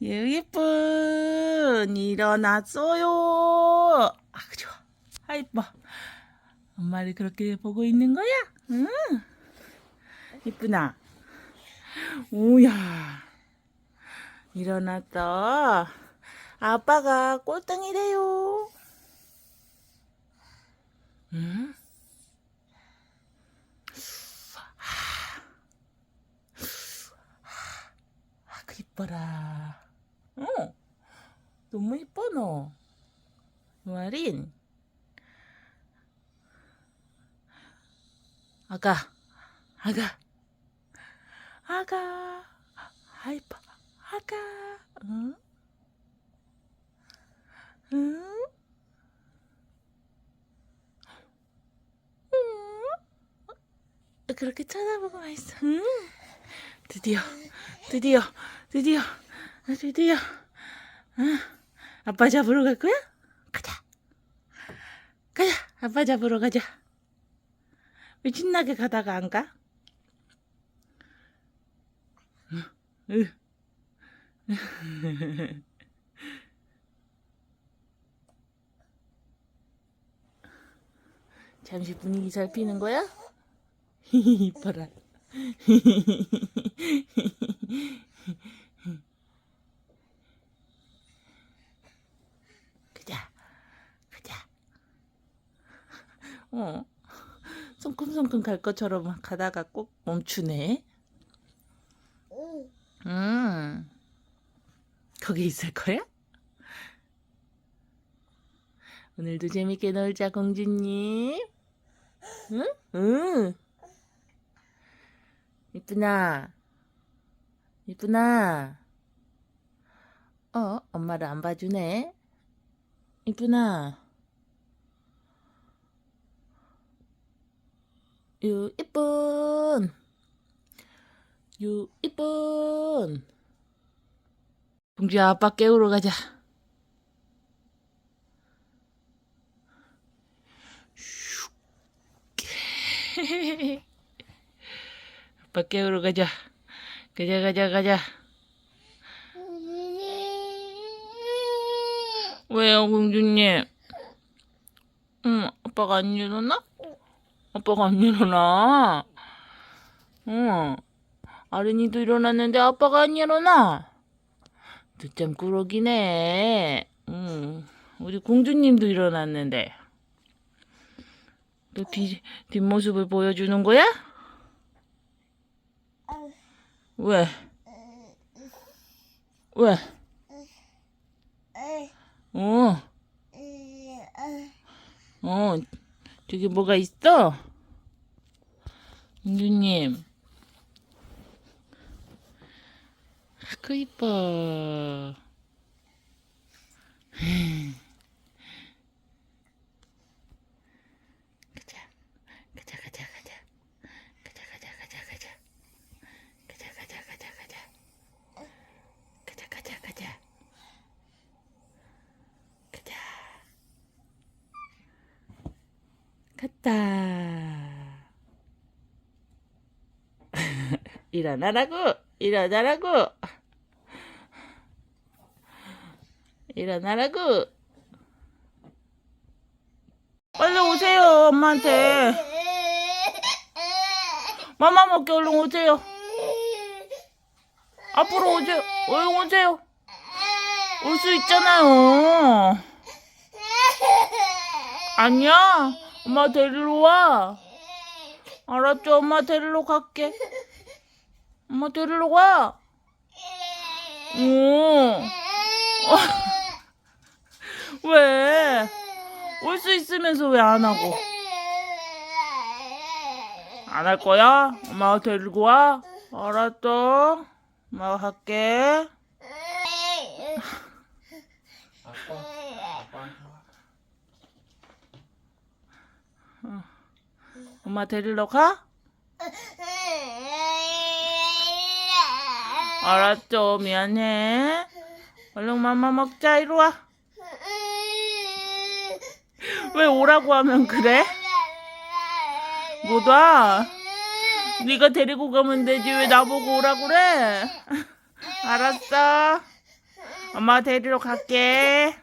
예쁜 일어났어요. 아 좋아. 아 이뻐. 엄마를 그렇게 보고 있는 거야? 응. 이쁘나? 오야. 일어났다. 아빠가 꼴등이래요. 응? 아, 그 이뻐라. 어, 너무 이뻐, 너. 유아린. 아가, 아가, 아가, 아, 이뻐, 아가, 응? 응? 응? 그렇게 쳐다보고만 있어. 응? 드디어, 드디어, 드디어, 아, 드디어. 응? 아빠 잡으러 갈 거야? 가자. 가자. 아빠 잡으러 가자. 왜 신나게 가다가 안 가? 으. 잠시 분위기 살피는 거야? 이뻐라. 가자, 가자. 어, 성큼성큼 갈 것처럼 가다가 꼭 멈추네. 음, 거기 있을 거야? 오늘도 재밌게 놀자, 공주님. 응? 응. 이쁘나? 이쁘나? 어, 엄마를 안 봐주네. 이쁘나? 유, 이쁜. 유, 이쁜. 공주야, 아빠 깨우러 가자. 아빠 깨우러 가자. 가자, 가자, 가자. 왜요, 공주님? 응, 아빠가 안 일어나? 아빠가 안 일어나? 응. 아린이도 일어났는데 아빠가 안 일어나? 늦잠 꾸러기네. 응. 우리 공주님도 일어났는데. 또 뒤, 뒷모습을 보여주는 거야? 왜? 왜? 어, 어, 저기 뭐가 있어? 공주님. 그 이뻐. 갔다. 일어나라고! 일어나라고! 일어나라고! 빨리 오세요, 엄마한테. 맘마 먹게 얼른 오세요. 앞으로 오세요. 얼른 오세요. 올 수 있잖아요. 아니야. 엄마 데리러 와. 알았죠? 엄마 데리러 갈게. 엄마 데리러 가. 오. 왜? 올 수 있으면서 왜 안 하고? 안 할 거야? 엄마가 데리고 와? 알았어. 엄마가 갈게. 엄마 데리러 가? 알았죠. 미안해. 얼른 맘마 먹자. 이리 와. 왜 오라고 하면 그래? 못 와. 네가 데리고 가면 되지 왜 나보고 오라 그래? 알았어. 엄마 데리러 갈게.